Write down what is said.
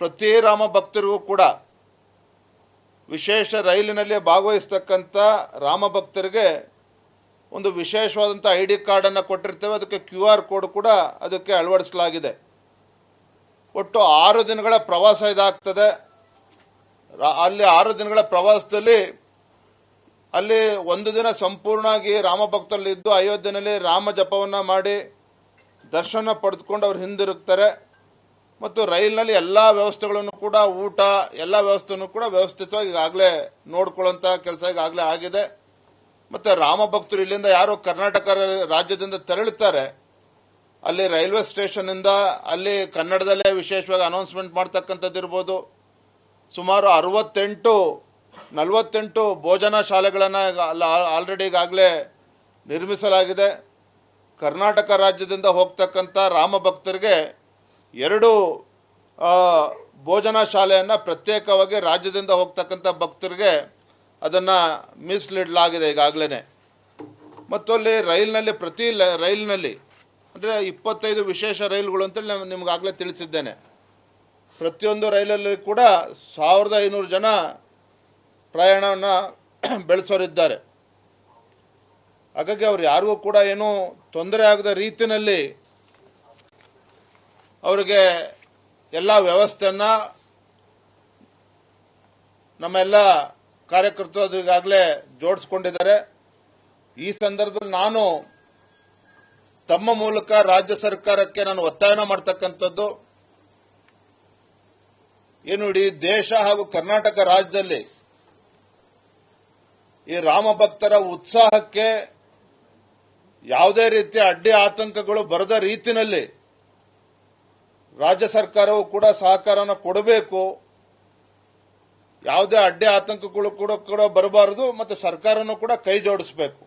ಪ್ರತಿ ರಾಮ ಭಕ್ತರಿಗೂ ಕೂಡ ವಿಶೇಷ ರೈಲಿನಲ್ಲಿ ಭಾಗವಹಿಸ್ತಕ್ಕಂಥ ರಾಮ ಭಕ್ತರಿಗೆ ಒಂದು ವಿಶೇಷವಾದಂಥ ಐ ಡಿ ಕಾರ್ಡನ್ನು ಕೊಟ್ಟಿರ್ತೇವೆ. ಅದಕ್ಕೆ ಕ್ಯೂ ಆರ್ ಕೋಡ್ ಕೂಡ ಅದಕ್ಕೆ ಅಳವಡಿಸಲಾಗಿದೆ. ಒಟ್ಟು ಆರು ದಿನಗಳ ಪ್ರವಾಸ ಇದಾಗ್ತದೆ. ಅಲ್ಲಿ ಆರು ದಿನಗಳ ಪ್ರವಾಸದಲ್ಲಿ ಅಲ್ಲಿ ಒಂದು ದಿನ ಸಂಪೂರ್ಣವಾಗಿ ರಾಮ ಭಕ್ತರಲ್ಲಿದ್ದು ಅಯೋಧ್ಯೆಯಲ್ಲಿ ರಾಮ ಜಪವನ್ನು ಮಾಡಿ ದರ್ಶನ ಪಡೆದುಕೊಂಡು ಅವ್ರು ಹಿಂದಿರುಗ್ತಾರೆ. ಮತ್ತು ರೈಲಿನಲ್ಲಿ ಎಲ್ಲ ವ್ಯವಸ್ಥೆಗಳನ್ನು ಕೂಡ ಊಟ, ಎಲ್ಲ ವ್ಯವಸ್ಥೆಯನ್ನು ಕೂಡ ವ್ಯವಸ್ಥಿತವಾಗಿ ಈಗಾಗಲೇ ನೋಡ್ಕೊಳ್ಳುವಂಥ ಕೆಲಸ ಈಗಾಗಲೇ ಆಗಿದೆ. ಮತ್ತು ರಾಮ ಭಕ್ತರು ಇಲ್ಲಿಂದ ಯಾರು ಕರ್ನಾಟಕ ರಾಜ್ಯದಿಂದ ತೆರಳುತ್ತಾರೆ. ಅಲ್ಲಿ ರೈಲ್ವೆ ಸ್ಟೇಷನ್ನಿಂದ ಅಲ್ಲಿ ಕನ್ನಡದಲ್ಲೇ ವಿಶೇಷವಾಗಿ ಅನೌನ್ಸ್ಮೆಂಟ್ ಮಾಡ್ತಕ್ಕಂಥದ್ದು ಇರ್ಬೋದು. ಸುಮಾರು ಅರವತ್ತೆಂಟು, ನಲವತ್ತೆಂಟು ಭೋಜನ ಶಾಲೆಗಳನ್ನು ಆಲ್ರೆಡಿ ಈಗಾಗಲೇ ನಿರ್ಮಿಸಲಾಗಿದೆ. ಕರ್ನಾಟಕ ರಾಜ್ಯದಿಂದ ಹೋಗ್ತಕ್ಕಂಥ ರಾಮ ಭಕ್ತರಿಗೆ ಎರಡು ಭೋಜನ ಶಾಲೆಯನ್ನು ಪ್ರತ್ಯೇಕವಾಗಿ ರಾಜ್ಯದಿಂದ ಹೋಗ್ತಕ್ಕಂಥ ಭಕ್ತರಿಗೆ ಅದನ್ನು ಮೀಸಲಿಡಲಾಗಿದೆ ಈಗಾಗಲೇ ಮತ್ತು ಅಲ್ಲಿ ರೈಲಿನಲ್ಲಿ ಪ್ರತಿ ರೈಲಿನಲ್ಲಿ, ಅಂದರೆ ಇಪ್ಪತ್ತೈದು ವಿಶೇಷ ರೈಲುಗಳು ಅಂತೇಳಿ ನಾನು ನಿಮಗಾಗಲೇ ತಿಳಿಸಿದ್ದೇನೆ. ಪ್ರತಿಯೊಂದು ರೈಲಲ್ಲಿ ಕೂಡ ಸಾವಿರದ ಐನೂರು ಜನ ಪ್ರಯಾಣವನ್ನು ಬೆಳೆಸೋರಿದ್ದಾರೆ. ಹಾಗಾಗಿ ಅವ್ರು ಯಾರಿಗೂ ಕೂಡ ಏನೂ ತೊಂದರೆ ಆಗದ ರೀತಿಯಲ್ಲಿ ಅವರಿಗೆ ಎಲ್ಲ ವ್ಯವಸ್ಥೆಯನ್ನು ನಮ್ಮೆಲ್ಲ ಕಾರ್ಯಕರ್ತರು ಈಗಾಗಲೇ ಜೋಡಿಸ್ಕೊಂಡಿದ್ದಾರೆ. ಈ ಸಂದರ್ಭದಲ್ಲಿ ನಾನು ತಮ್ಮ ಮೂಲಕ ರಾಜ್ಯ ಸರ್ಕಾರಕ್ಕೆ ನಾನು ಒತ್ತಾಯನ ಮಾಡ್ತಕ್ಕಂಥದ್ದು, ಏನು ಇಡೀ ದೇಶ ಹಾಗೂ ಕರ್ನಾಟಕ ರಾಜ್ಯದಲ್ಲಿ ಈ ರಾಮ ಭಕ್ತರ ಉತ್ಸಾಹಕ್ಕೆ ಯಾವುದೇ ರೀತಿಯ ಅಡ್ಡಿ ಆತಂಕಗಳು ಬರದ ರೀತಿಯಲ್ಲಿ ರಾಜ್ಯ ಸರ್ಕಾರವು ಕೂಡ ಸಹಕಾರನ ಕೊಡಬೇಕು. ಯಾವುದೇ ಅಡ್ಡೆ ಆತಂಕಗಳು ಕೂಡ ಕೂಡ ಬರಬಾರದು, ಮತ್ತು ಸರ್ಕಾರನೂ ಕೂಡ ಕೈ ಜೋಡಿಸಬೇಕು.